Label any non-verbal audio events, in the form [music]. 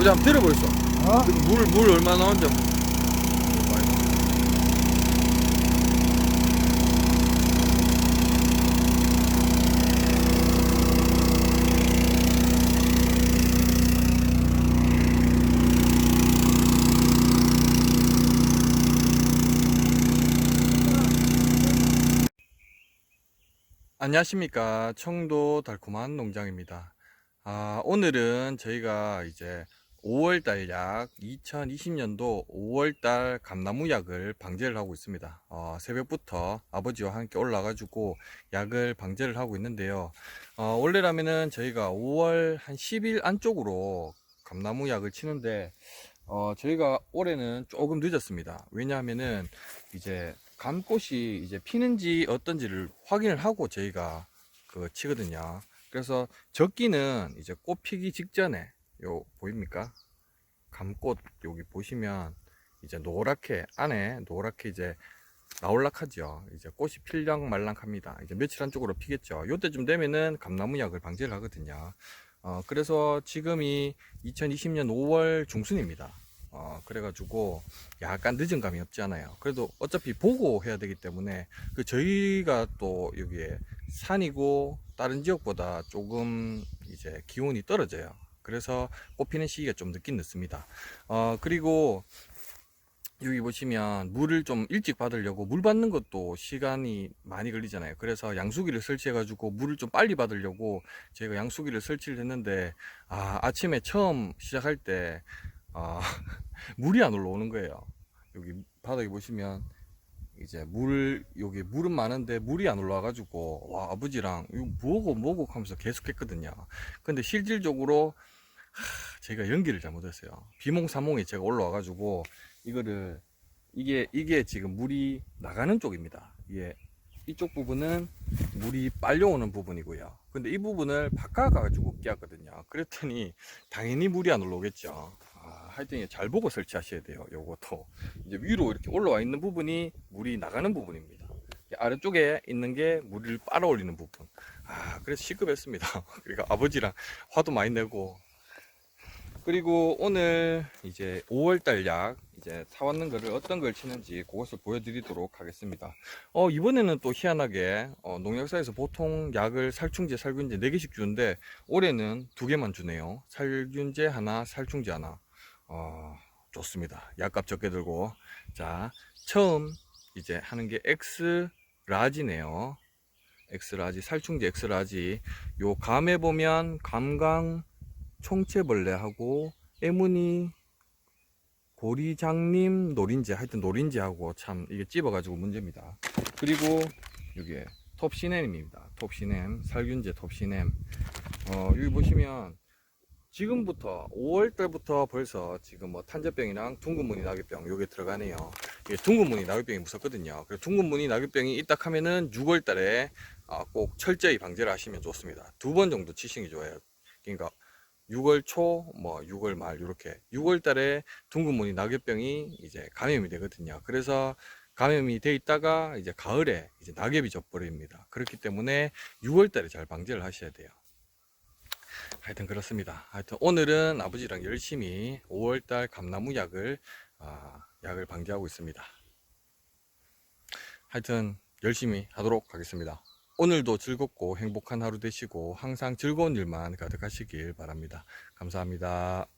아버지 한번 들어보겠어. 어? 물, 물 얼마 나오는지 한번. 안녕하십니까 청도 달콤한 농장입니다 아, 오늘은 저희가 이제 5월달 약 2020년도 5월달 감나무 약을 방제를 하고 있습니다. 어, 새벽부터 아버지와 함께 올라가지고 약을 방제를 하고 있는데요. 어, 원래라면은 저희가 5월 한 10일 안쪽으로 감나무 약을 치는데 어, 저희가 올해는 조금 늦었습니다. 왜냐하면은 이제 감꽃이 이제 피는지 어떤지를 확인을 하고 저희가 그 치거든요. 그래서 적기는 이제 꽃 피기 직전에 요 보입니까? 감꽃 여기 보시면 이제 노랗게 안에 노랗게 이제 나올락하죠. 이제 꽃이 필랑 말랑합니다. 이제 며칠 안쪽으로 피겠죠. 요때쯤 되면은 감나무 약을 방제를 하거든요. 어, 그래서 지금이 2020년 5월 중순입니다. 어, 그래가지고 약간 늦은 감이 없지 않아요. 그래도 어차피 보고 해야 되기 때문에 그 저희가 또 여기에 산이고 다른 지역보다 조금 이제 기온이 떨어져요. 그래서 꽃피는 시기가 좀 늦긴 늦습니다. 어, 그리고 여기 보시면 물을 좀 일찍 받으려고 물 받는 것도 시간이 많이 걸리잖아요. 그래서 양수기를 설치해 가지고 물을 좀 빨리 받으려고 제가 양수기를 설치를 했는데 아, 아침에 처음 시작할 때 아, [laughs] 물이 안 올라오는 거예요. 여기 바닥에 보시면 이제 물 여기 물은 많은데 물이 안 올라와 가지고 와 아버지랑 이거 뭐고 뭐고 하면서 계속 했거든요. 근데 실질적으로 하, 제가 연기를 잘못했어요. 비몽사몽이 제가 올라와 가지고 이거를 이게 이게 지금 물이 나가는 쪽입니다. 이게 이쪽 부분은 물이 빨려오는 부분이고요. 근데 이 부분을 바꿔가지고 끼웠거든요. 그랬더니 당연히 물이 안 올라오겠죠. 아, 하여튼 잘 보고 설치하셔야 돼요. 요것도 이제 위로 이렇게 올라와 있는 부분이 물이 나가는 부분입니다. 이 아래쪽에 있는 게 물을 빨아올리는 부분. 아, 그래서 시급했습니다. [laughs] 그러니까 아버지랑 화도 많이 내고. 그리고 오늘 이제 5월달 약 이제 사왔는 거를 어떤 걸 치는지 그것을 보여드리도록 하겠습니다. 어, 이번에는 또 희한하게 어, 농약사에서 보통 약을 살충제, 살균제 4개씩 주는데 올해는 2개만 주네요. 살균제 하나, 살충제 하나. 어, 좋습니다. 약값 적게 들고. 자, 처음 이제 하는 게 X 라지네요. X 라지, 살충제 X 라지. 요 감에 보면 감강 총채벌레하고 에무니 고리장님 노린재 하여튼 노린재하고 참 이게 찝어가지고 문제입니다. 그리고 여기에 톱시넴입니다. 톱시넴 살균제 톱시넴. 어 여기 보시면 지금부터 5월 달부터 벌써 지금 뭐 탄저병이랑 둥근무늬 낙엽병 요게 들어가네요. 이게 둥근무늬 낙엽병이 무섭거든요. 그래서 둥근무늬 낙엽병이 있다 하면은 6월 달에 아, 꼭 철저히 방제를 하시면 좋습니다. 두 번 정도 치시는 게 좋아요. 그러니까 6월 초, 뭐 6월 말 이렇게 6월 달에 둥근무늬 낙엽병이 이제 감염이 되거든요. 그래서 감염이 돼 있다가 이제 가을에 이제 낙엽이 져버립니다. 그렇기 때문에 6월 달에 잘 방제를 하셔야 돼요. 하여튼 그렇습니다. 하여튼 오늘은 아버지랑 열심히 5월 달 감나무 약을 아, 약을 방제하고 있습니다. 하여튼 열심히 하도록 하겠습니다. 오늘도 즐겁고 행복한 하루 되시고 항상 즐거운 일만 가득하시길 바랍니다. 감사합니다.